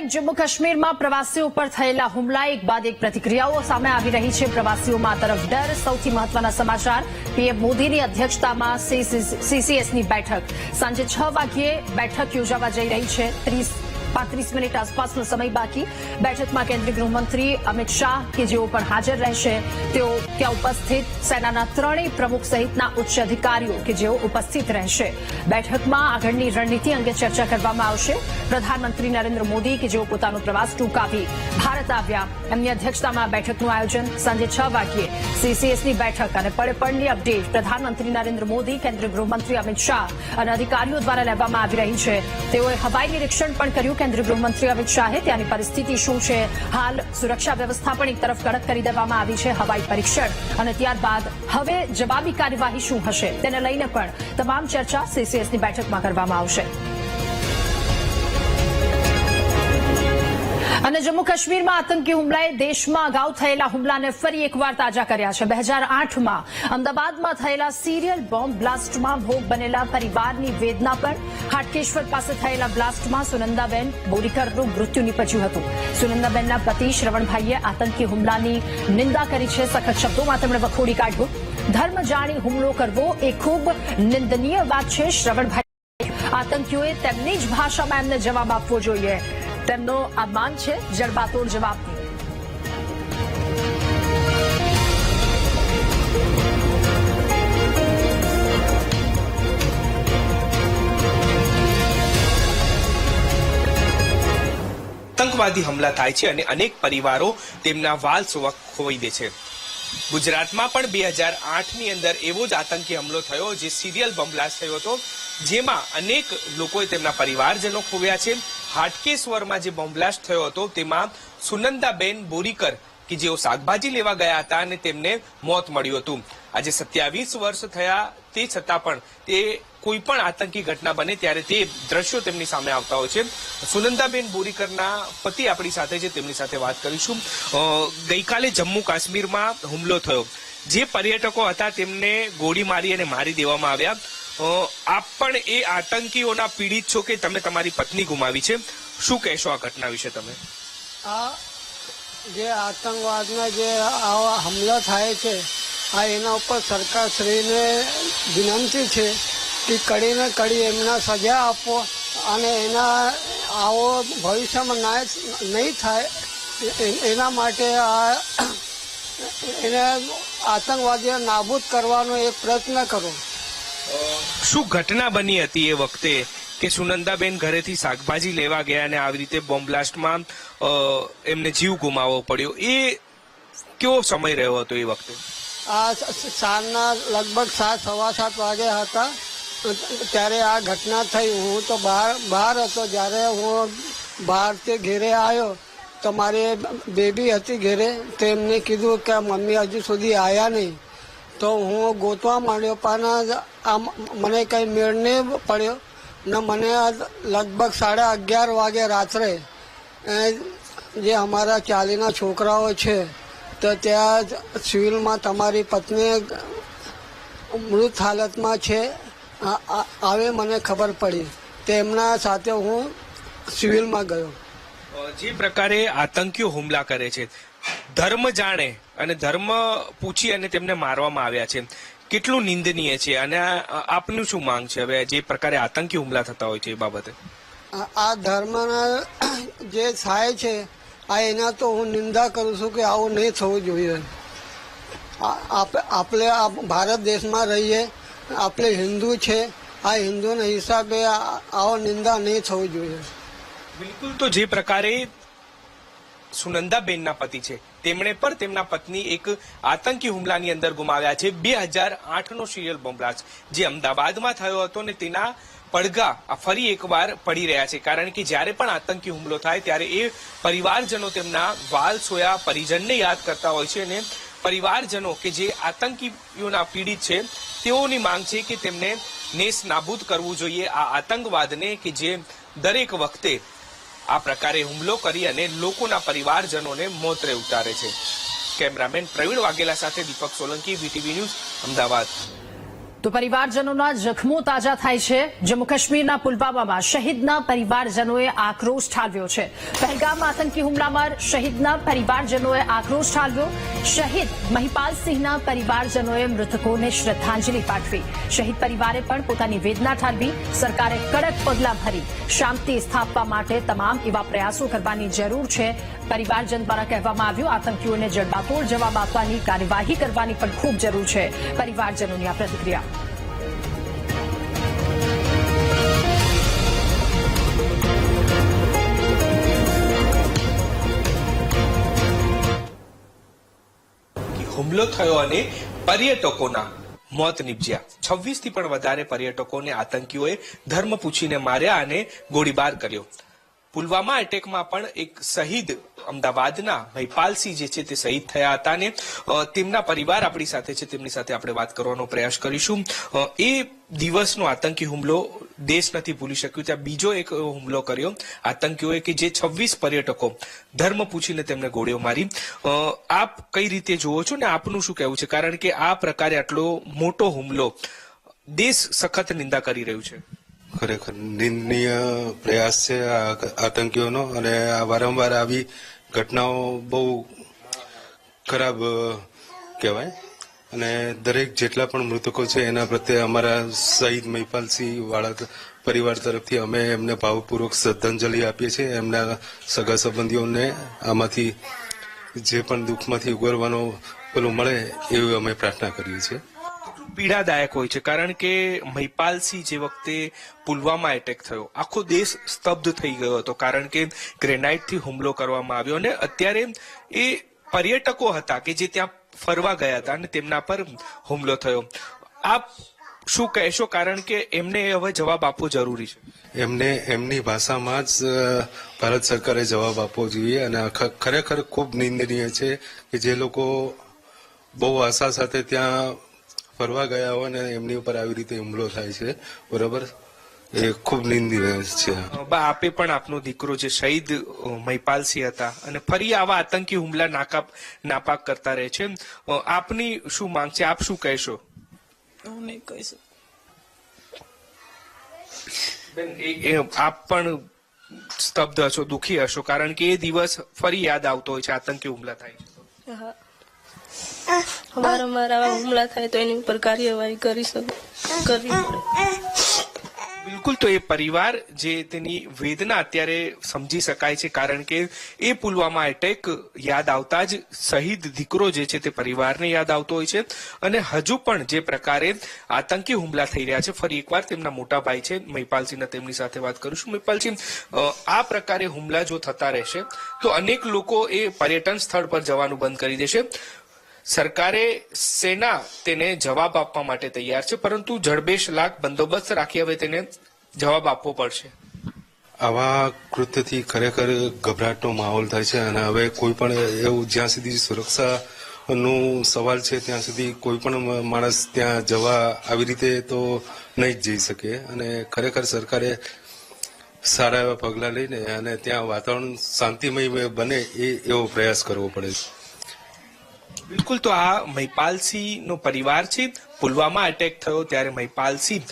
એક જમ્મુ કાશ્મીરમાં પ્રવાસીઓ પર થયેલા હુમલા, એક બાદ એક પ્રતિક્રિયાઓ સામે આવી રહી છે. પ્રવાસીઓમાં તરફ ડર, સૌથી મહત્વના સમાચાર, પીએમ મોદીની અધ્યક્ષતામાં સીસીએસની બેઠક. સાંજે છ વાગ્યે બેઠક યોજાવા જઈ રહી છે. ત્રીસ પાંત્રીસ મિનિટ આસપાસનો સમય બાકી. બેઠકમાં કેન્દ્રીય ગૃહમંત્રી અમિત શાહ, કે જેઓ પણ હાજર રહેશે, તેઓ ત્યાં ઉપસ્થિત સેનાના ત્રણેય પ્રમુખ સહિતના ઉચ્ચ અધિકારીઓ, કે જેઓ ઉપસ્થિત રહેશે. બેઠકમાં આગળની રણનીતિ અંગે ચર્ચા કરવામાં આવશે. પ્રધાનમંત્રી નરેન્દ્ર મોદી, કે જેઓ પોતાનો પ્રવાસ ટૂંકાવી ભારત આવ્યા. એમની અધ્યક્ષતામાં બેઠકનું આયોજન સાંજે છ વાગ્યે. સીસીએસની બેઠક અને પડે પડની અપડેટ પ્રધાનમંત્રી નરેન્દ્ર મોદી, કેન્દ્રીય ગૃહમંત્રી અમિત શાહ અને અધિકારીઓ દ્વારા લેવામાં આવી રહી છે. તેઓએ હવાઈ નિરીક્ષણ પણ કર્યું કેન્દ્રીય ગૃહમંત્રી અમિત શાહે ત્યાંની પરિસ્થિતિ શું છે? હાલ સુરક્ષા વ્યવસ્થા પણ એક તરફ કડક કરી દેવામાં આવી છે હવાઈ પરીક્ષણ. અને ત્યારબાદ હવે જવાબી કાર્યવાહી શું હશે? તેને લઈને પણ તમામ ચર્ચા સીસીએસની બેઠકમાં કરવામાં આવશે. અને જમ્મુ કાશ્મીરમાં આતંકી હુમલાએ દેશમાં અગાઉ થયેલા હુમલાને ફરી એકવાર તાજા કર્યા છે. બે હજાર આઠમાં અમદાવાદમાં થયેલા સિરિયલ બોમ્બ બ્લાસ્ટમાં ભોગ બનેલા પરિવારની વેદના પર હાટકેશ્વર પાસે થયેલા બ્લાસ્ટમાં સુનંદાબેન બોરીકરનું મૃત્યુ નીપજ્યું હતું. સુનંદાબેનના પતિ શ્રવણભાઈએ આતંકી હુમલાની નિંદા કરી છે. સખત શબ્દોમાં તેમણે વખોડી કાઢ્યું. ધર્મ જાણી હુમલો કરવો એ ખૂબ નિંદનીય વાત છે. શ્રવણભાઈ આતંકીઓએ તેમની જ ભાષામાં એમને જવાબ આપવો જોઈએ. તેમનો આ માંગ છે, જડબાતોડ જવાબની આતંકવાદી હુમલા થાય છે અને અનેક પરિવારો તેમના વાલ સુવક ખોઈ દે છે. ગુજરાતમાં પણ બે હજાર આઠની અંદર એવો જ આતંકી હુમલો થયો જે સિરિયલ બમ બ્લાસ્ટ થયો હતો, જેમાં અનેક લોકોએ તેમના પરિવારજનો ખોવ્યા છે. હાટકેશ્વરમાં જે બોમ્બલાસ્ટ થયો હતો, તેમાં સુનંદાબેન બોરીકર કે જેઓ શાકભાજી લેવા ગયા હતા અને તેમને મોત મળ્યું હતું. આજે સત્યાવીસ વર્ષ થયા તે છતાં પણ તે કોઈ પણ આતંકી ઘટના બને ત્યારે તે દ્રશ્યો તેમની સામે આવતા હોય છે. સુનંદાબેન બોરીકરના પતિ આપણી સાથે છે, તેમની સાથે વાત કરીશું. ગઈકાલે જમ્મુ કાશ્મીરમાં હુમલો થયો. જે પર્યટકો હતા તેમને ગોળી મારી અને મારી દેવામાં આવ્યા. આપ પણ એ આતંકીઓના પીડિત છો કે તમે તમારી પત્ની ગુમાવી છે? શું કહેશો આ ઘટના વિશે તમે? આ જે આતંકવાદના જે આવા હુમલા થાય છે, આ એના ઉપર સરકારશ્રીને વિનંતી છે કે કડીને કડી એમના સજા આપો અને એના આવો ભવિષ્યમાં ના નહીં થાય. એના માટે આ એને આતંકવાદીઓ નાબૂદ કરવાનો એક પ્રયત્ન કરો. શું ઘટના બની હતી એ વખતે કે સુનંદાબેન ઘરેથી શાકભાજી લેવા ગયા અને આવી રીતે બોમ્બલાસ્ટમાં એમને જીવ ગુમાવવો પડ્યો? એ કેવો સમય રહ્યો હતો એ વખતે? આ સાંજના લગભગ સાત, સવા સાત વાગ્યા હતા. ત્યારે આ ઘટના થઈ. હું તો બહાર બહાર હતો. જ્યારે હું બહારથી ઘેરે આવ્યો, તો મારી બેબી હતી ઘેરે. તો કીધું કે મમ્મી હજુ સુધી આવ્યા નહીં. તો હું ગોતવા માંડ્યો, પણ આ મને કંઈ મેળ નહીં પડ્યો. ને મને લગભગ સાડા અગિયાર વાગે રાત્રે જે અમારા ચાલીના છોકરાઓ છે, તો ત્યાં સિવિલમાં તમારી પત્ની મૃત હાલતમાં છે. આવે મને ખબર પડી. તેમના સાથે હું સિવિલમાં ગયો. જે પ્રકારે આતંકીઓ હુમલા કરે છે ધર્મ જાણે અને ધર્મ પૂછી અને તેમને મારવામાં આવ્યા છે. કેટલું નિંદનીય છે અને આપનું શું માંગ છે? હવે જે પ્રકારે આતંકી હુમલા થતા હોય છે એ બાબતે. આ ધર્મના જે થાય છે આ એના તો હું નિંદા કરું છું કે આવું નહીં થવું જોઈએ. આપ- આપણે ભારત દેશમાં રહીએ આપણે હિન્દુ છે આ હિન્દુના હિસાબે આવો નિંદા નહીં થવું જોઈએ. બિલકુલ તો જે પ્રકારે સુનંદાબેનના પતિ છે. તેમણે પણ તેમના પત્ની એક આતંકી હુમલાની અંદર ગુમાવ્યા છે. બે હજાર આઠનો સિરિયલ બોમ્બ બ્લાસ્ટ, જે અમદાવાદમાં થયો હતો ને તેના પડઘા આ ફરી એકવાર પડી રહ્યા છે. કારણ કે જ્યારે પણ આતંકી હુમલો થાય ત્યારે એ પરિવારજનો તેમના વાલ સોયા પરિજનને યાદ કરતા હોય છે અને પરિવારજનો કે જે આતંકીઓના પીડિત છે, તેઓની માંગ છે કે તેમને નેસ નાબૂદ કરવું જોઈએ. આ આતંકવાદને કે જે દરેક વખતે આ પ્રકારે હુમલો કરી અને લોકોના પરિવારજનોને મોતરે ઉતારે છે. કેમેરામેન પ્રવીણ વાઘેલા સાથે દીપક સોલંકી, વીટીવી ન્યૂઝ, અમદાવાદ. તો પરિવારજનોના જખમો તાજા થાય છે. જમ્મુ કાશ્મીરના પુલવામામાં શહીદના પરિવારજનોએ આક્રોશ ઠાલવ્યો છે. પહેલગામ આતંકી હુમલામાં શહીદના પરિવારજનોએ આક્રોશ ઠાલવ્યો. શહીદ મહિપાલસિંહના પરિવારજનોએ મૃતકોને શ્રદ્ધાંજલિ પાઠવી. શહીદ પરિવારે પણ પોતાની વેદના ઠાલવી. સરકારે કડક પગલાં ભરી. શાંતિ સ્થાપવા માટે તમામ એવા પ્રયાસો કરવાની જરૂર છે. પરિવારજન દ્વારા કહેવામાં આવ્યું, આતંકીઓને જડબાતોડ જવાબ આપવાની કાર્યવાહી કરવાની પણ ખૂબ જરૂર છે. પરિવારજનોની આ પ્રતિક્રિયા. હુમલો થયો અને પર્યટકોના મોત નીપજ્યા. છવ્વીસથી પણ વધારે પર્યટકોને આતંકીઓએ ધર્મ પૂછીને માર્યા અને ગોળીબાર કર્યો. પુલવામા એટેકમાં પણ એક શહીદ અમદાવાદના મહિપાલસિંહ જે છે તે શહીદ થયા હતા ને તેમના પરિવાર આપણી સાથે છે, તેમની સાથે આપણે વાત કરવાનો પ્રયાસ કરીશું. એ દિવસનો આતંકી હુમલો દેશ નથી ભૂલી શક્યું. ત્યાં બીજો એક હુમલો કર્યો. આતંકીઓએ કે જે છવ્વીસ પર્યટકો ધર્મ પૂછીને તેમને ગોળીઓ મારી. આપ કઈ રીતે જોવો છો ને આપનું શું કહેવું છે? કારણ કે આ પ્રકારે આટલો મોટો હુમલો દેશ સખત નિંદા કરી રહ્યું છે. ખરેખર નિંદનીય પ્રયાસ છે આ આતંકીઓનો અને આ વારંવાર આવી ઘટનાઓ બહુ ખરાબ કહેવાય. અને દરેક જેટલા પણ મૃતકો છે એના પ્રત્યે અમારા શહીદ મહિપાલસિંહ વાળા પરિવાર તરફથી અમે એમને ભાવપૂર્વક શ્રદ્ધાંજલિ આપીએ છીએ. એમના સગા સંબંધીઓને આમાંથી જે પણ દુઃખમાંથી ઉગરવાનો પેલું મળે એવી અમે પ્રાર્થના કરીએ છીએ. પીડાદાયક હોય છે. કારણ કે મહિપાલસિંહ જે વખતે પુલવામા એટેક થયો, આખો દેશ સ્તબ્ધ થઈ ગયો હતો. કારણ કે ગ્રેનાઇટથી હુમલો કરવામાં આવ્યો અને અત્યારે એ પર્યટકો હતા કે જે ત્યાં ફરવા ગયા હતા અને તેમના પર હુમલો થયો. આપ શું કહેશો? કારણ કે એમને હવે જવાબ આપવો જરૂરી છે. એમને, એમની ભાષામાં જ ભારત સરકારે જવાબ આપવો જોઈએ અને ખરેખર ખૂબ નિંદનીય છે કે જે લોકો બહુ આશા સાથે ત્યાં ફરવા ગયા હોય ને એમની ઉપર આવી રીતે હુમલો થાય છે બરોબર? એ ખૂબ નિંદનીય છે. બા આપે પણ આપનો દીકરો જે શહીદ મહિપાલસિંહ હતા અને ફરી આવા આતંકી હુમલા નાકાપ નાપાક કરતા રહે છે. આપની શું માંગ છે? આપ શું કહેશો? હું નહીં કહી શકું આપ પણ સ્તબ્ધ હશો દુખી હશો કારણ કે એ દિવસ ફરી યાદ આવતો હોય છે આતંકી હુમલા થાય છે. હા. વારંવાર આવા હુમલા થાય તો એની ઉપર કાર્યવાહી કરી શકું. કરવી પડે. બિલકુલ, તો એ પરિવાર જે તેની વેદના અત્યારે સમજી શકાય છે, કારણ કે એ પુલવામા એટેક યાદ આવતા જ શહીદ દીકરો જે છે તે પરિવારને યાદ આવતો હોય છે અને હજુ પણ જે પ્રકારે આતંકી હુમલા થઈ રહ્યા છે, ફરી એકવાર તેમના મોટા ભાઈ છે, મહિપાલસિંહના તેમની સાથે વાત કરીશું મહિપાલસિંહ આ પ્રકારે હુમલા જો થતા રહેશે, તો અનેક લોકો એ પર્યટન સ્થળ પર જવાનું બંધ કરી દેશે. સરકારે સેના તેને જવાબ આપવા માટે તૈયાર છે, પરંતુ જડબેશ લાખ બંદોબસ્ત રાખી હવે તેને જવાબ આપવો પડશે. આવા કૃત્યથી ખરેખર ગભરાટનો માહોલ થાય છે અને હવે કોઈ પણ એવું જ્યાં સુધી સુરક્ષા નું સવાલ છે, ત્યાં સુધી કોઈ પણ માણસ ત્યાં જવા આવી રીતે તો નહીં જ જઈ શકે. અને ખરેખર સરકારે સારા એવા પગલાં લઈને અને ત્યાં વાતાવરણ શાંતિમય બને એ એવો પ્રયાસ કરવો પડે છે. બિલકુલ તો આ મહિપાલસિંહનો પરિવાર છે. પુલવામા એટેક થયો ત્યારે મહિપાલસિંહ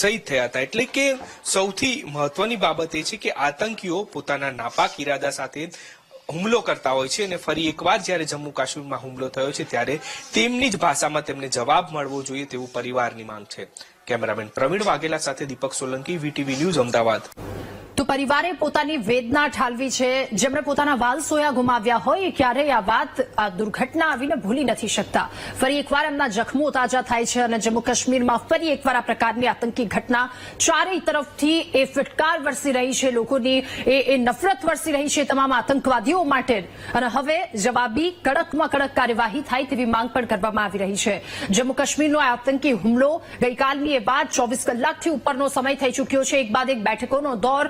શહીદ થયા હતા. એટલે કે સૌથી મહત્વની બાબત એ છે કે આતંકીઓ પોતાના નાપાક ઇરાદા સાથે હુમલો કરતા હોય છે અને ફરી એકવાર જ્યારે જમ્મુ કાશ્મીરમાં હુમલો થયો છે ત્યારે તેમની જ ભાષામાં તેમને જવાબ મળવો જોઈએ તેવું પરિવારની માંગ છે. કેમેરામેન પ્રવીણ વાઘેલા સાથે દીપક સોલંકી, વીટીવી ન્યૂઝ, અમદાવાદ. તો પરિવારે પોતાની વેદના ઠાલવી છે. જેમણે પોતાના વાલ સોયા ગુમાવ્યા હોય, ક્યારેય આ વાત, આ દુર્ઘટના આવીને ભૂલી નથી શકતા. ફરી એકવાર એમના જખમો તાજા થાય છે અને જમ્મુ કાશ્મીરમાં ફરી એકવાર આ પ્રકારની આતંકી ઘટના ચારેય તરફથી એ ફિટકાર વરસી રહી છે લોકોની, એ નફરત વરસી રહી છે તમામ આતંકવાદીઓ માટે. અને હવે જવાબી કડકમાં કડક કાર્યવાહી થાય તેવી માંગ પણ કરવામાં આવી રહી છે. જમ્મુ કાશ્મીરનો આ આતંકી હુમલો ગઈકાલની એ બાદ ચોવીસ કલાકથી ઉપરનો સમય થઈ ચૂક્યો છે. એક બાદ એક બેઠકોનો દોર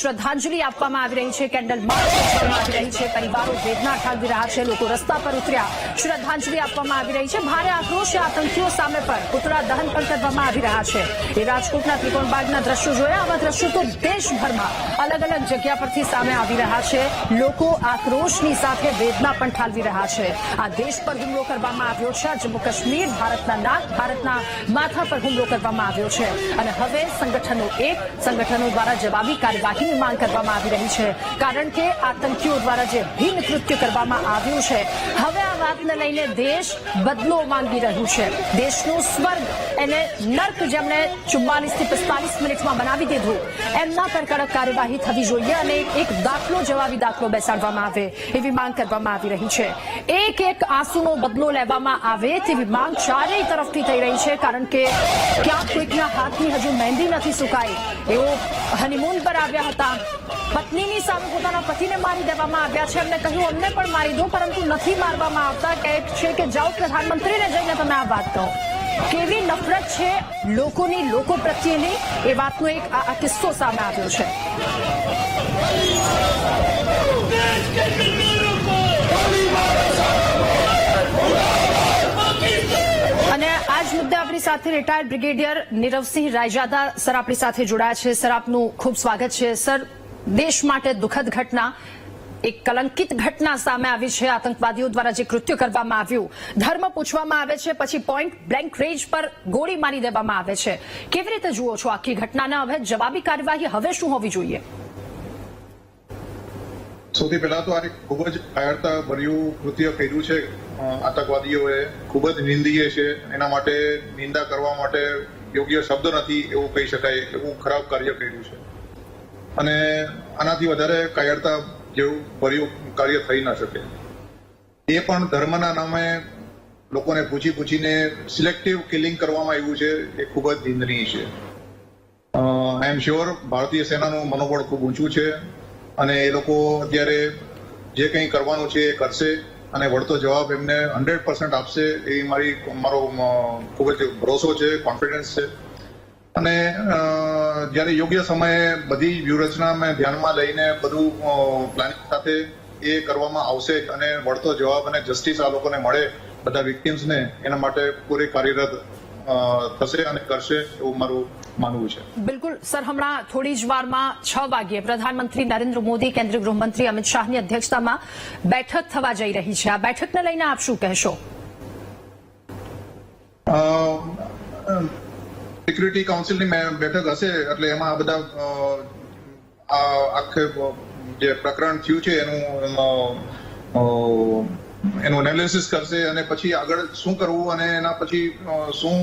શ્રદ્ધાંજલિ આપવામાં આવી રહી છે. કેન્ડલ માર્ચ આવી રહી છે. પરિવારો વેદના ઠાલવી રહ્યા છે. લોકો રસ્તા પર ઉતર્યા. શ્રદ્ધાંજલિ આપવામાં આવી રહી છે. ભારે આક્રોશ આતંકીઓ સામે પણ પુતળા દહન પણ કરવામાં આવી રહ્યા છે. એ રાજકોટના ત્રિકોણબાગના દ્રશ્યો જોયા. આવા દ્રશ્યો તો દેશભરમાં અલગ અલગ જગ્યા પરથી સામે આવી રહ્યા છે. લોકો આક્રોશની સાથે વેદના પણ ઠાલવી રહ્યા છે. આ દેશ પર હુમલો કરવામાં આવ્યો છે. જમ્મુ કાશ્મીર, ભારતના નાક ભારતના માથા પર હુમલો કરવામાં આવ્યો છે. અને હવે સંગઠનો એક, સંગઠનો દ્વારા જવાબી કાર્યવાહીની માંગ કરવામાં આવી રહી છે. કારણ કે આતંકીઓ દ્વારા જે ભીન કૃત્ય કરવામાં આવ્યું છે, હવે આ વાતને લઈને દેશ બદલો માંગી રહ્યું છે. દેશનું સ્વર્ગ એને નર્ક જેમણે ચુમ્માલીસથી પિસ્તાલીસ મિનિટમાં બનાવી દીધું. એમના પર કડક કાર્યવાહી થવી જોઈએ અને એક દાખલો, જવાબી દાખલો બેસાડવામાં આવે એવી માંગ કરવામાં આવી રહી છે. એક એક આંસુનો બદલો લેવામાં આવે તેવી માંગ ચારેય તરફથી થઈ રહી છે, કારણ કે ક્યાંક કોઈકના હાથની હજુ મહેંદી નથી સુકાઈ. એઓ હનીમૂન પર આવ્યા હતા. પત્નીની સામે પોતાના પતિને મારી દેવામાં આવ્યા છે. એમને કહ્યું, અમને પણ મારી દો, પરંતુ નથી મારવામાં આવતા. કહે છે કે, જાઓ, પ્રધાનમંત્રીને જઈને તમે આ વાત કહો. કેવી નફરત છે લોકોની, લોકો પ્રત્યેની? એ વાતનો એક આ કિસ્સો સામે આવ્યો છે અને આજ સાથે retired brigadier Niravsinh Raijada sir આપણી સાથે જોડાયા છે. સર, આપનું ખૂબ સ્વાગત છે. સર, દેશ માટે દુઃખદ ઘટના, એક કલંકિત ઘટના સામે આવી છે. આતંકવાદીઓ દ્વારા જે કૃત્ય કરવામાં આવ્યું, ધર્મ પૂછવામાં આવે છે, પછી પોઈન્ટ બ્લેન્ક રેન્જ પર ગોળી મારી દેવામાં આવે છે. કેવી રીતે જુઓ છો આખી ઘટનાને? હવે જવાબી કાર્યવાહી હવે શું હોવી જોઈએ? સૌથી પહેલા તો આ ખૂબ જ કાયરતા ભર્યું કૃત્ય કર્યું છે. આતંકવાદીઓએ ખૂબ જ નિંદીય છે. એના માટે નિંદા કરવા માટે યોગ્ય શબ્દ નથી એવું કહી શકાય. એવું ખરાબ કાર્ય કર્યું છે. અને આનાથી વધારે કાયરતા જેવું ભર્યું કાર્ય થઈ ન શકે. એ પણ ધર્મના નામે લોકોને પૂછી પૂછીને સિલેક્ટિવ કિલિંગ કરવામાં આવ્યું છે. એ ખૂબ જ નિંદનીય છે. આઈ એમ શ્યોર ભારતીય સેનાનું મનોબળ ખૂબ ઊંચું છે. અને એ લોકો અત્યારે જે કંઈ કરવાનું છે એ કરશે અને વળતો જવાબ એમને હંડ્રેડ પર્સન્ટ આપશે એ મારી મારો ખૂબ જ ભરોસો છે, કોન્ફિડન્સ છે. અને જ્યારે યોગ્ય સમયે બધી વ્યૂહરચનાને ધ્યાનમાં લઈને બધું પ્લાનિંગ સાથે એ કરવામાં આવશે અને વળતો જવાબ અને જસ્ટિસ આ લોકોને મળે બધા વિક્ટિમ્સને એના માટે પૂરી કાર્યરત થશે અને કરશે એવું મારું માનવું છે. બિલકુલ. સર હમણાં થોડી જ વારમાં છ વાગ્યે પ્રધાનમંત્રી નરેન્દ્ર મોદી કેન્દ્રીય ગૃહમંત્રી અમિત શાહની અધ્યક્ષતામાં બેઠક થવા જઈ રહી છે. આ બેઠકને લઈને આપ શું કહેશો? સિક્યુરિટી કાઉન્સિલની બેઠક હશે એટલે એમાં આ બધા આખે જે પ્રકરણ થયું છે એનું એનું એનાલિસિસ કરશે અને પછી આગળ શું કરવું અને એના પછી શું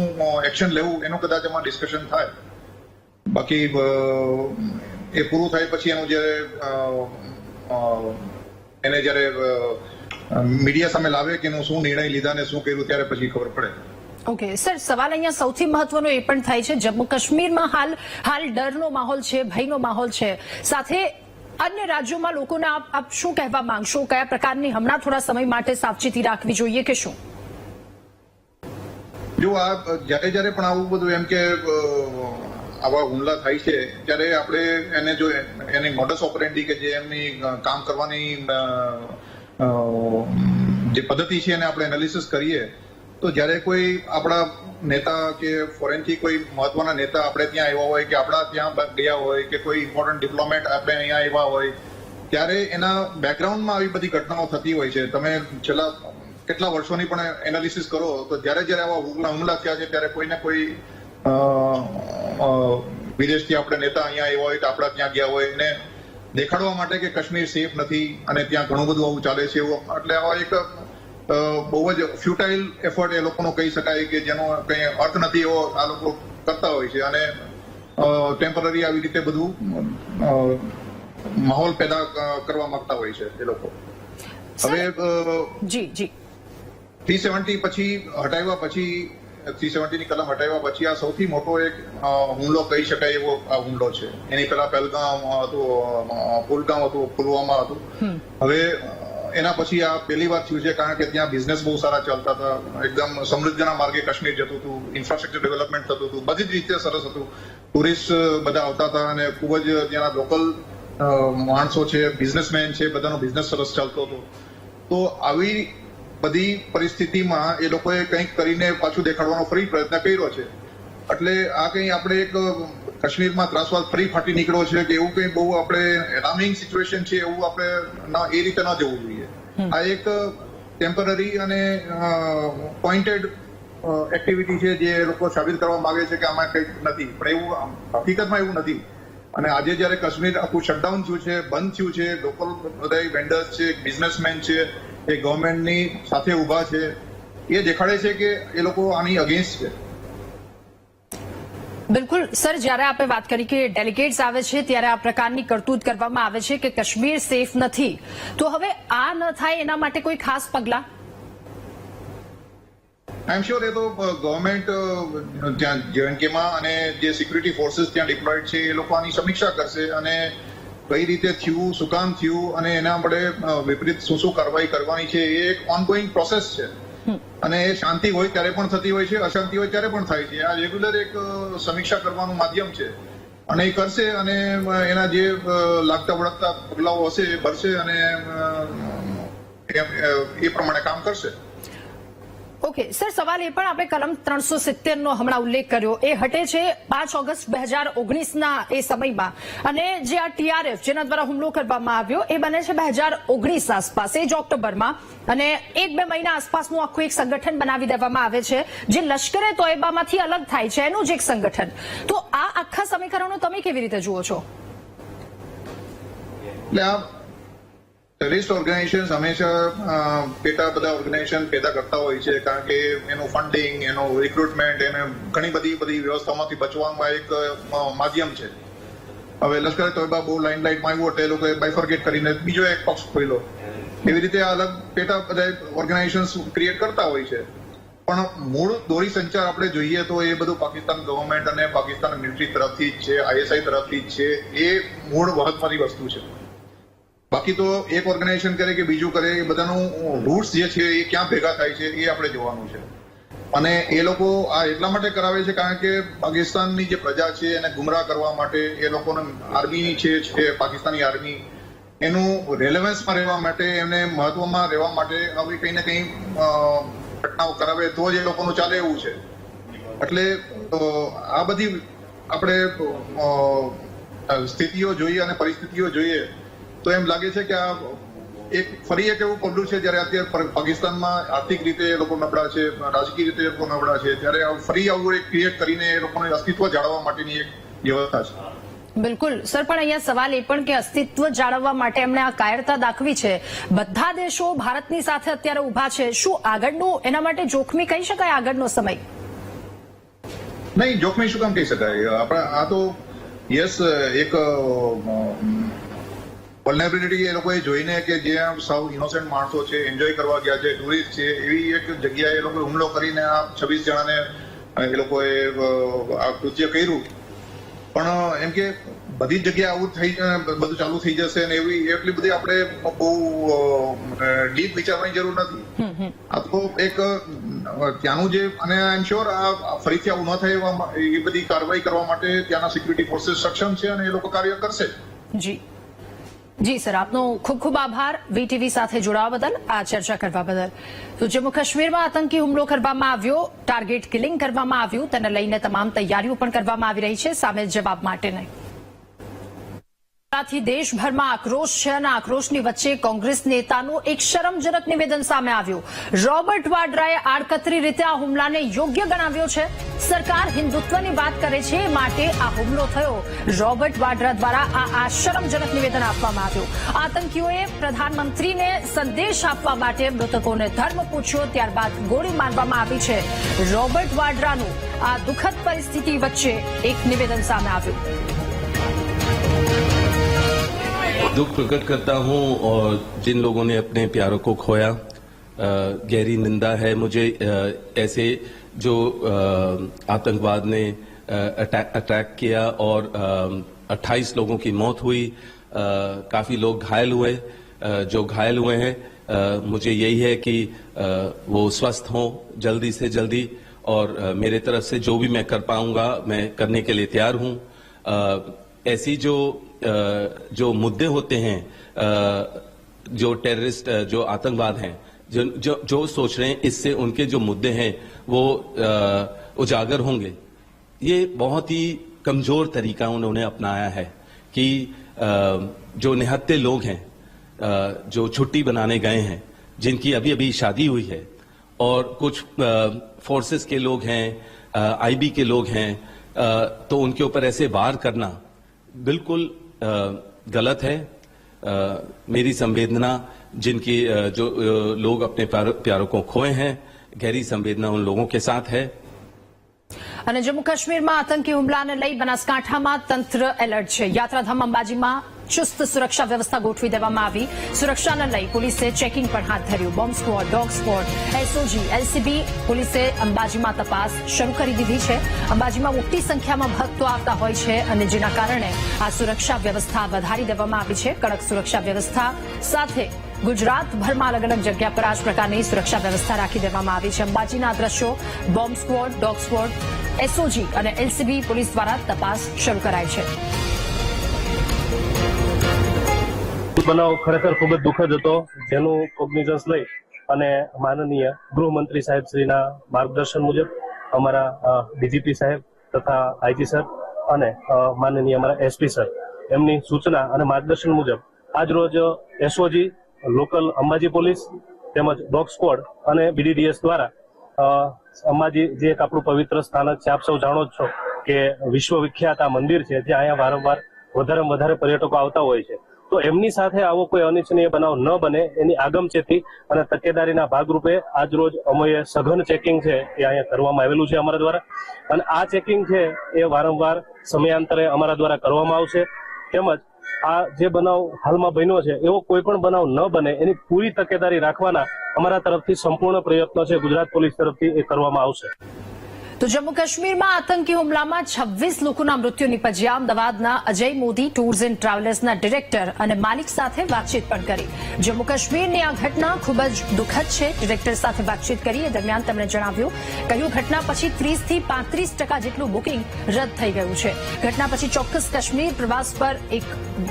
એક્શન લેવું, એનું કદાચ એમાં ડિસ્કશન થાય. બાકી એ પૂરું થાય પછી એનું જ્યારે એને જ્યારે મીડિયા સામે લાવે કે એનું શું નિર્ણય લીધા ને શું કર્યું ત્યારે પછી ખબર પડે. ઓકે સર સવાલ અહીંયા સૌથી મહત્વનો એ પણ થાય છે. જમ્મુ કાશ્મીરમાં હાલ હાલ ડરનો માહોલ છે, ભયનો માહોલ છે. સાથે અન્ય રાજ્યોમાં લોકોને આપ શું કહેવા માંગશો? કયા પ્રકારની હમણાં થોડા સમય માટે સાવચેતી રાખવી જોઈએ કે શું? જો આ, જ્યારે જ્યારે પણ આવું બધું એમ કે આવા હુમલા થાય છે, ત્યારે આપણે એને જો, એની મોડસ ઓપરેન્ડી કે જે એમની કામ કરવાની જે પદ્ધતિ છે એને આપણે એનાલિસિસ કરીએ તો જ્યારે કોઈ આપણા નેતા કે ફોરેનથી કોઈ મહત્વના નેતા આપણે ત્યાં આવ્યા હોય કે આપણા ત્યાં ગયા હોય કે કોઈ ઇમ્પોર્ટન્ટ ડિપ્લોમેટ આપણે અહીંયા આવ્યા હોય, ત્યારે એના બેકગ્રાઉન્ડમાં આવી બધી ઘટનાઓ થતી હોય છે. તમે છેલ્લા કેટલા વર્ષોની પણ એનાલિસિસ કરો, તો જ્યારે જ્યારે આવા હુમલા થયા છે, ત્યારે કોઈને કોઈ વિદેશથી આપણે નેતા અહીંયા આવ્યા હોય કે આપણા ત્યાં ગયા હોય, એને દેખાડવા માટે કે કાશ્મીર સેફ નથી અને ત્યાં ઘણું બધું આવું ચાલે છે એવું. એટલે આવા એક બહુ જ ફ્યુટાઇલ એફર્ટ એ લોકોનો કહી શકાય કે જેનો કંઈ અર્થ નથી એવો આ લોકો કરતા હોય છે. અને ટેમ્પરરી આવી રીતે બધું માહોલ પેદા કરવા માંગતા હોય છે એ લોકો. હવે જી જી. થ્રી સેવન્ટી પછી હટાવ્યા પછી થ્રી સેવન્ટીની કલમ હટાવ્યા પછી આ સૌથી મોટો એક હુમલો કહી શકાય એવો આ હુમલો છે. એની પહેલા પહેલગામ હતું પુલગામ હતું પુલવામા હતું. હવે એના પછી આ પહેલી વાર થયું છે, કારણ કે ત્યાં બિઝનેસ બહુ સારા ચાલતા હતા. એકદમ સમૃદ્ધિના માર્ગે કાશ્મીર જતું હતું ઇન્ફ્રાસ્ટ્રક્ચર ડેવલપમેન્ટ થતું હતું, બધી જ રીતે સરસ હતું. ટુરિસ્ટ બધા આવતા હતા અને ખૂબ જ ત્યાંના લોકલ માણસો છે બિઝનેસમેન છે, બધાનો બિઝનેસ સરસ ચાલતો હતો. તો આવી બધી પરિસ્થિતિમાં એ લોકોએ કંઈક કરીને પાછું દેખાડવાનો ફરી પ્રયત્ન કર્યો છે. એટલે આ કંઈ આપણે એક કાશ્મીરમાં ત્રાસવાદ ફરી ફાટી નીકળ્યો છે કે એવું કંઈ બહુ આપણે એલાર્મિંગ સિચ્યુએશન છે એવું આપણે એ રીતે ન જવું જોઈએ. આ એક ટેમ્પરરી અને પોઈન્ટેડ એક્ટિવિટી છે જે લોકો સાબિત કરવા માંગે છે કે આમાં કંઈક નથી. પણ એવું હકીકતમાં એવું નથી. અને આજે જ્યારે કાશ્મીર આખું શટડાઉન થયું છે, બંધ થયું છે લોકલ બધા વેન્ડર્સ છે બિઝનેસમેન છે, એ ગવર્મેન્ટની સાથે ઊભા છે, એ દેખાડે છે કે એ લોકો આની અગેન્સ્ટ છે. બિલકુલ. સર, જ્યારે આપણે વાત કરી કે ડેલિગેટ્સ આવે છે, ત્યારે આ પ્રકારની કરતૂત કરવામાં આવે છે કે કાશ્મીર સેફ નથી. તો હવે આ ન થાય એના માટે કોઈ ખાસ પગલાં? આઈ એમ શ્યોર એ તો ગવર્મેન્ટ ત્યાં જેએનકેમાં અને જે સિક્યુરિટી ફોર્સીસ ત્યાં ડિપ્લોયડ છે, એ લોકોની સમીક્ષા કરશે અને કઈ રીતે થયું, શું કામ થયું અને એના માટે વિપરીત શું શું કાર્યવાહી કરવાની છે, એ એક ઓનગોઈંગ પ્રોસેસ છે. અને એ શાંતિ હોય ત્યારે પણ થતી હોય છે, અશાંતિ હોય ત્યારે પણ થાય છે. આ રેગ્યુલર એક સમીક્ષા કરવાનું માધ્યમ છે અને એ કરશે અને એના જે લાગતા વળગતા પગલાઓ હશે એ ભરશે અને એ પ્રમાણે કામ કરશે. ઓકે સર સવાલ એ પણ આપણે કલમ ત્રણસો સિત્તેર નો હમણાં ઉલ્લેખ કર્યો. એ હટે છે પાંચ ઓગસ્ટ બે હજાર ઓગણીસના એ સમયમાં. અને જે આ ટીઆરએફ જેના દ્વારા હુમલો કરવામાં આવ્યો, એ બને છે બે હજાર ઓગણીસ આસપાસ, એ જ ઓક્ટોબરમાં. અને એક બે મહિના આસપાસનું આખું એક સંગઠન બનાવી દેવામાં આવે છે, જે લશ્કરે તોયબામાંથી અલગ થાય છે, એનું જ એક સંગઠન. તો આ આખા સમીકરણો તમે કેવી રીતે જુઓ છો? ટેરરિસ્ટ ઓર્ગેનાઇઝેશન હંમેશા પેટા બધા ઓર્ગેનાઇઝેશન પેદા કરતા હોય છે કારણ કે એનું ફંડિંગ એનું રિક્રુટમેન્ટ એને ઘણી બધી બધી વ્યવસ્થામાંથી બચવામાં એક માધ્યમ છે હવે લશ્કરે તોયબા બહુ લાઇન લાઇટમાં આવ્યો એટલે એ લોકોએ બાયફર્ગેટ કરીને બીજો એક પક્ષ ખોલ્યો એવી રીતે અલગ પેટા બધા ઓર્ગેનાઇઝેશન ક્રિએટ કરતા હોય છે પણ મૂળ દોરી સંચાર આપણે જોઈએ તો એ બધું પાકિસ્તાન ગવર્મેન્ટ અને પાકિસ્તાન મિલિટરી તરફથી જ છે આઈએસઆઈ તરફથી જ છે એ મૂળ મહત્વની વસ્તુ છે બાકી તો એક ઓર્ગેનાઇઝેશન કરે કે બીજું કરે, એ બધાનું રૂટ્સ જે છે એ ક્યાં ભેગા થાય છે, એ આપણે જોવાનું છે. અને એ લોકો આ એટલા માટે કરાવે છે કારણ કે પાકિસ્તાનની જે પ્રજા છે એને ગુમરાહ કરવા માટે એ લોકોને આર્મી છે છે, પાકિસ્તાની આર્મી એનું રેલેવન્સમાં રહેવા માટે, એમને મહત્વમાં રહેવા માટે આવી કંઈ ને કંઈ ઘટનાઓ કરાવે તો જ એ લોકોનું ચાલે એવું છે. એટલે આ બધી આપણે સ્થિતિઓ જોઈએ અને પરિસ્થિતિઓ જોઈએ તો એમ લાગે છે કે આ એક ફરી એક એવું પગલું છે જ્યારે અત્યારે પાકિસ્તાનમાં આર્થિક રીતે એ લોકો નબળા છે રાજકીય રીતે એ લોકો નબળા છે ત્યારે ફરી આવું એક ક્રિએટ કરીને એ લોકોને અસ્તિત્વ જાળવવા માટેની એક વ્યવસ્થા છે. બિલકુલ. સર પણ અહીંયા સવાલ એ પણ કે અસ્તિત્વ જાળવવા માટે એમણે આ કાયરતા દાખવી છે. બધા દેશો ભારતની સાથે અત્યારે ઊભા છે. શું આગળનું એના માટે જોખમી કહી શકાય આગળનો સમય? નહીં જોખમી શું કામ કહી શકાય? આપણે આ તો યસ એક વલ્નરેબિલિટી એ લોકોએ જોઈને કે જ્યાં સૌ ઇનોસેન્ટ માણસો છે એન્જોય કરવા ગયા છે ટુરિસ્ટ છે એવી એક જગ્યાએ એ લોકોએ હુમલો કરીને આ છવ્વીસ જણાને એ લોકોએ આ કૃત્ય કર્યું. પણ એમ કે બધી જગ્યાએ આવું થઈ બધું ચાલુ થઈ જશે ને એવી એટલી બધી આપણે બહુ ડીપ વિચારવાની જરૂર નથી. આ તો એક ત્યાંનું જે અને આઈ એમ શ્યોર આ ફરીથી આવું ન થાય એવા એ બધી કાર્યવાહી કરવા માટે ત્યાંના સિક્યુરિટી ફોર્સીસ સક્ષમ છે અને એ લોકો કાર્ય કરશે. જી. જી સર, આપનો ખૂબ ખૂબ આભાર. વીટીવી સાથે જોડાવા બદલ, આ ચર્ચા કરવા બદલ. તો જમ્મુ કાશ્મીરમાં આતંકી હુમલો કરવામાં આવ્યો, ટાર્ગેટ કિલિંગ કરવામાં આવ્યું, તેને લઈને તમામ તૈયારીઓ પણ કરવામાં આવી રહી છે, સામે જવાબ માટે નહીં થી દેશભરમાં આક્રોશ છે અને આક્રોશની વચ્ચે કોંગ્રેસ નેતાનું એક શરમજનક નિવેદન સામે આવ્યું. રોબર્ટ વાડ્રાએ આડકતરી રીતે આ હુમલાને યોગ્ય ગણાવ્યો છે. સરકાર હિન્દુત્વની વાત કરે છે માટે આ હુમલો થયો. રોબર્ટ વાડ્રા દ્વારા આ આશરમજનક નિવેદન આપવામાં આવ્યું. આતંકીઓએ પ્રધાનમંત્રીને સંદેશ આપવા માટે મૃતકોને ધર્મ પૂછ્યો, ત્યારબાદ ગોળી મારવામાં આવી છે. રોબર્ટ વાડ્રાનું આ દુઃખદ પરિસ્થિતિ વચ્ચે એક નિવેદન સામે આવ્યું. दुख प्रकट करता हूँ और जिन लोगों ने अपने प्यारों को खोया गहरी निंदा है मुझे ऐसे जो आतंकवाद ने अटैक किया और अ, 28 लोगों की मौत हुई काफ़ी लोग घायल हुए जो घायल हुए हैं मुझे यही है कि वो स्वस्थ हों जल्दी से जल्दी और मेरे तरफ़ से जो भी मैं कर पाऊँगा मैं करने के लिए तैयार हूँ। ऐसी जो जो मुद्दे होते हैं जो टेररिस्ट जो आतंकवाद हैं, जो जो जो सोच रहे हैं, इससे उनके जो मुद्दे हैं, वो उजागर होंगे। ये बहुत ही कमज़ोर तरीका उन्होंने अपनाया है कि जो निहत्ते लोग हैं जो छुट्टी बनाने गए हैं, जिनकी अभी अभी शादी हुई है, और कुछ फोर्सेस के लोग हैं आईबी के लोग हैं तो उनके ऊपर ऐसे वार करना बिल्कुल गलत है अ, मेरी संवेदना जिनकी अ, जो अ, लोग अपने प्यार- प्यारों को खोए हैं गहरी संवेदना उन लोगों के साथ है અને જમ્મુ કાશ્મીરમાં આતંકી હુમલાને લઈ બનાસકાંઠામાં તંત્ર એલર્ટ છે યાત્રાધામ અંબાજીમાં ચુસ્ત સુરક્ષા વ્યવસ્થા ગોઠવી દેવામાં આવી સુરક્ષાને લઈ પોલીસે ચેકિંગ પણ હાથ ધર્યું bomb squad dog squad SOG LCB પોલીસે અંબાજીમાં તપાસ શરૂ કરી દીધી છે અંબાજીમાં મોટી સંખ્યામાં ભક્તો આવતા હોય છે અને જેના કારણે આ સુરક્ષા વ્યવસ્થા વધારી દેવામાં આવી છે કડક સુરક્ષા વ્યવસ્થા સાથે ગુજરાતભરમાં અલગ અલગ જગ્યા પર આ પ્રકારની સુરક્ષા વ્યવસ્થા રાખી દેવામાં આવી છે અંબાજીના દ્રશ્યો bomb squad dog squad SOG અને એલસીબી પોલીસ દ્વારા તપાસ શરૂ કરાઈ છે બનાવ ખરેખર ખૂબ જ દુઃખદ હતો. જેનું કોગ્નિઝન્સ લઈ અને માનનીય ગૃહમંત્રી સાહેબ શ્રીના માર્ગદર્શન મુજબ અમારા ડીજીપી સાહેબ તથા આઈજી સર અને માનનીય અમારા એસપી સર એમની સૂચના અને માર્ગદર્શન મુજબ આજ રોજ એસઓજી, લોકલ અંબાજી પોલીસ તેમજ ડોગ સ્ક્વોડ અને બીડીડીએસ દ્વારા અંબાજી જે એક આપણું પવિત્ર સ્થાનક છે, આપ સૌ જાણો જ છો કે વિશ્વ વિખ્યાત આ મંદિર છે જે અહીંયા વારંવાર વધારે વધારે પર્યટકો આવતા હોય છે. તો એમની સાથે આવો કોઈ અનિચ્છનીય બનાવ ન બને, એની આગમચેતી અને તકેદારીના ભાગરૂપે આજરોજ અમોએ સઘન ચેકિંગ છે એ અહીંયા કરવામાં આવેલું છે અમારા દ્વારા. અને આ ચેકિંગ છે એ વારંવાર સમયાંતરે અમારા દ્વારા કરવામાં આવશે. તેમજ આ જે બનાવ હાલમાં બન્યો છે, એવો કોઈ પણ બનાવ ન બને, એની પૂરી તકેદારી રાખવાના અમારા તરફથી સંપૂર્ણ પ્રયત્નો છે. ગુજરાત પોલીસ તરફથી એ કરવામાં આવશે. તો જમ્મુ કાશ્મીરમાં આતંકી હુમલામાં છવ્વીસ લોકોના મૃત્યુ નિપજ્યા. અમદાવાદના અજય મોદી, ટૂર્સ એન્ડ ટ્રાવેલર્સના ડિરેક્ટર અને માલિક સાથે વાતચીત પણ કરી. જમ્મુ કાશ્મીરની આ ઘટના ખૂબ જ દુઃખદ છે. ડિરેક્ટર સાથે વાતચીત કરી એ દરમિયાન તેમણે જણાવ્યું, કહ્યું, ઘટના પછી ત્રીસથી પાંત્રીસ ટકા જેટલું બુકિંગ રદ થઈ ગયું છે. ઘટના પછી ચોક્કસ કાશ્મીર પ્રવાસ પર એક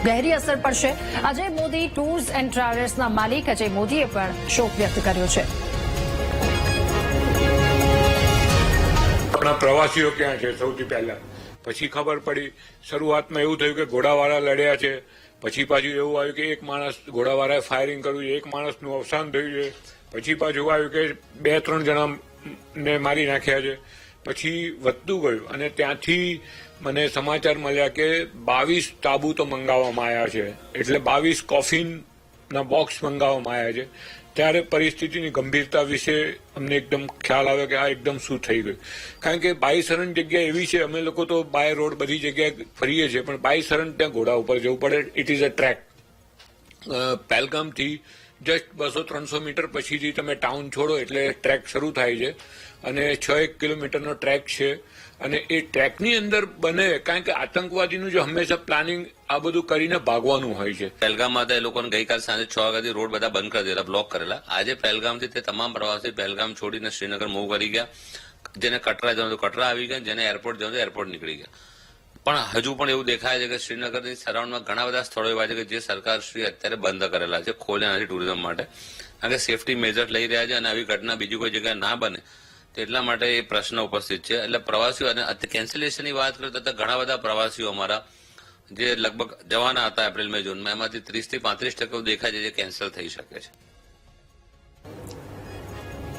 ગહેરી અસર પડશે. અજય મોદી, ટૂર્સ એન્ડ ટ્રાવેલર્સના માલિક અજય મોદીએ પણ શોક વ્યક્ત કર્યો છે. આપણા પ્રવાસીઓ ક્યાં છે? સૌથી પહેલા. પછી ખબર પડી, શરૂઆતમાં એવું થયું કે ઘોડાવાળા લડ્યા છે. પછી પાછું એવું આવ્યું કે એક માણસ ઘોડાવાળાએ ફાયરિંગ કર્યું એક માણસનું અવસાન થયું છે. પછી પાછું આવ્યું કે બે, ત્રણ જણા ને મારી નાખ્યા છે. પછી વધતું ગયું અને ત્યાંથી મને સમાચાર મળ્યા કે બાવીસ તાબૂતો મંગાવવામાં આવ્યા છે. એટલે બાવીસ કોફિનના બોક્સ મંગાવવામાં આવ્યા છે. ત્યારે પરિસ્થિતિની ગંભીરતા વિશે અમને એકદમ ખ્યાલ આવે કે આ એકદમ શું થઈ ગયું. કારણ કે બાયસરણ જગ્યા એવી છે, અમે લોકો તો બાય રોડ બધી જગ્યાએ ફરીએ છીએ, પણ બાયસરણ ત્યાં ઘોડા ઉપર જવું પડે. ઇટ ઇઝ અ ટ્રેક પહેલગામથી જસ્ટ બસો ત્રણસો મીટર પછીથી તમે ટાઉન છોડો એટલે ટ્રેક શરૂ થાય છે. અને છ એક કિલોમીટરનો ટ્રેક છે. અને એ ટ્રેકની અંદર બને, કારણ કે આતંકવાદીનું જે હંમેશા પ્લાનિંગ આ બધું કરીને ભાગવાનું હોય છે. પહેલગામમાં હતા એ લોકોને ગઈકાલ સાંજે છ વાગ્યાથી રોડ બધા બંધ કરી દીધા, બ્લોક કરેલા. આજે પહેલગામથી તે તમામ પ્રવાસી પહેલગામ છોડીને શ્રીનગર મૂવ કરી ગયા. જેને કટરા જવાનું કટરા આવી ગયા, જેને એરપોર્ટ જવાનું એરપોર્ટ નીકળી ગયા. પણ હજુ પણ એવું દેખાય છે કે શ્રીનગરની સરાઉન્ડમાં ઘણા બધા સ્થળો એવા છે કે જે સરકાર શ્રી અત્યારે બંધ કરેલા છે, ખોલ્યા નથી ટુરિઝમ માટે. કારણ કે સેફટી મેજર લઈ રહ્યા છે અને આવી ઘટના બીજી કોઈ જગ્યાએ ના બને. તો એટલા માટે એ પ્રશ્ન ઉપસ્થિત છે. એટલે પ્રવાસીઓ, અને કેન્સલેશનની વાત કરીએ તો ઘણા બધા પ્રવાસીઓ અમારા જે લગભગ જવાના હતા એપ્રિલ, મે, જૂનમાં, એમાંથી ત્રીસથી પાંત્રીસ ટકા દેખાય છે જે કેન્સલ થઈ શકે છે.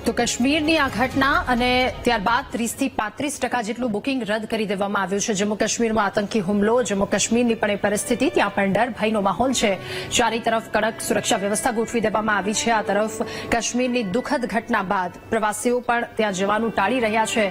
તો કાશ્મીરની આ ઘટના અને ત્યારબાદ ત્રીસથી પાંત્રીસ ટકા જેટલું બુકિંગ રદ કરી દેવામાં આવ્યું છે. જમ્મુ કાશ્મીરમાં આતંકી હુમલો, જમ્મુ કાશ્મીરની પણ એ પરિસ્થિતિ, ત્યાં પણ ડર, ભયનો માહોલ છે. ચારે તરફ કડક સુરક્ષા વ્યવસ્થા ગોઠવી દેવામાં આવી છે. આ તરફ કાશ્મીરની દુઃખદ ઘટના બાદ પ્રવાસીઓ પણ ત્યાં જવાનું ટાળી રહ્યા છે.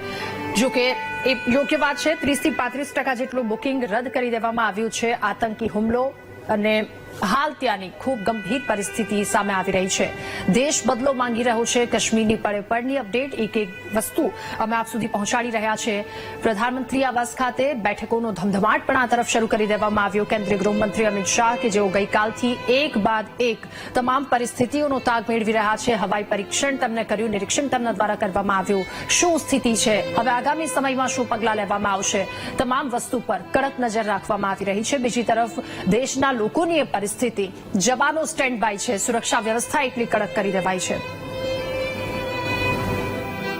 જો કે એ યોગ્ય વાત છે, ત્રીસથી પાંત્રીસ ટકા જેટલું બુકિંગ રદ કરી દેવામાં આવ્યું છે. આતંકી હુમલો અને હાલ ત્યાંની ખૂબ ગંભીર પરિસ્થિતિ સામે આવી રહી છે. દેશ બદલો માંગી રહ્યો છે. કાશ્મીરની પડે અપડેટ, એક એક વસ્તુ અમે આપ સુધી પહોંચાડી રહ્યા છે. પ્રધાનમંત્રી આવાસ ખાતે બેઠકોનો ધમધમાટ પણ આ તરફ શરૂ કરી દેવામાં આવ્યો. કેન્દ્રીય ગૃહમંત્રી અમિત શાહ કે જેઓ ગઈકાલથી એક બાદ એક તમામ પરિસ્થિતિઓનો તાગ મેળવી રહ્યા છે. હવાઈ પરીક્ષણ તેમને કર્યું, નિરીક્ષણ તેમના દ્વારા કરવામાં આવ્યું. શું સ્થિતિ છે? હવે આગામી સમયમાં શું પગલાં લેવામાં આવશે? તમામ વસ્તુ પર કડક નજર રાખવામાં આવી રહી છે. બીજી તરફ, દેશના લોકોની એ પરિસ્થિતિ. જવાનો સ્ટેન્ડ બાય છે. સુરક્ષા વ્યવસ્થા એટલી કડક કરી દેવાઈ છે.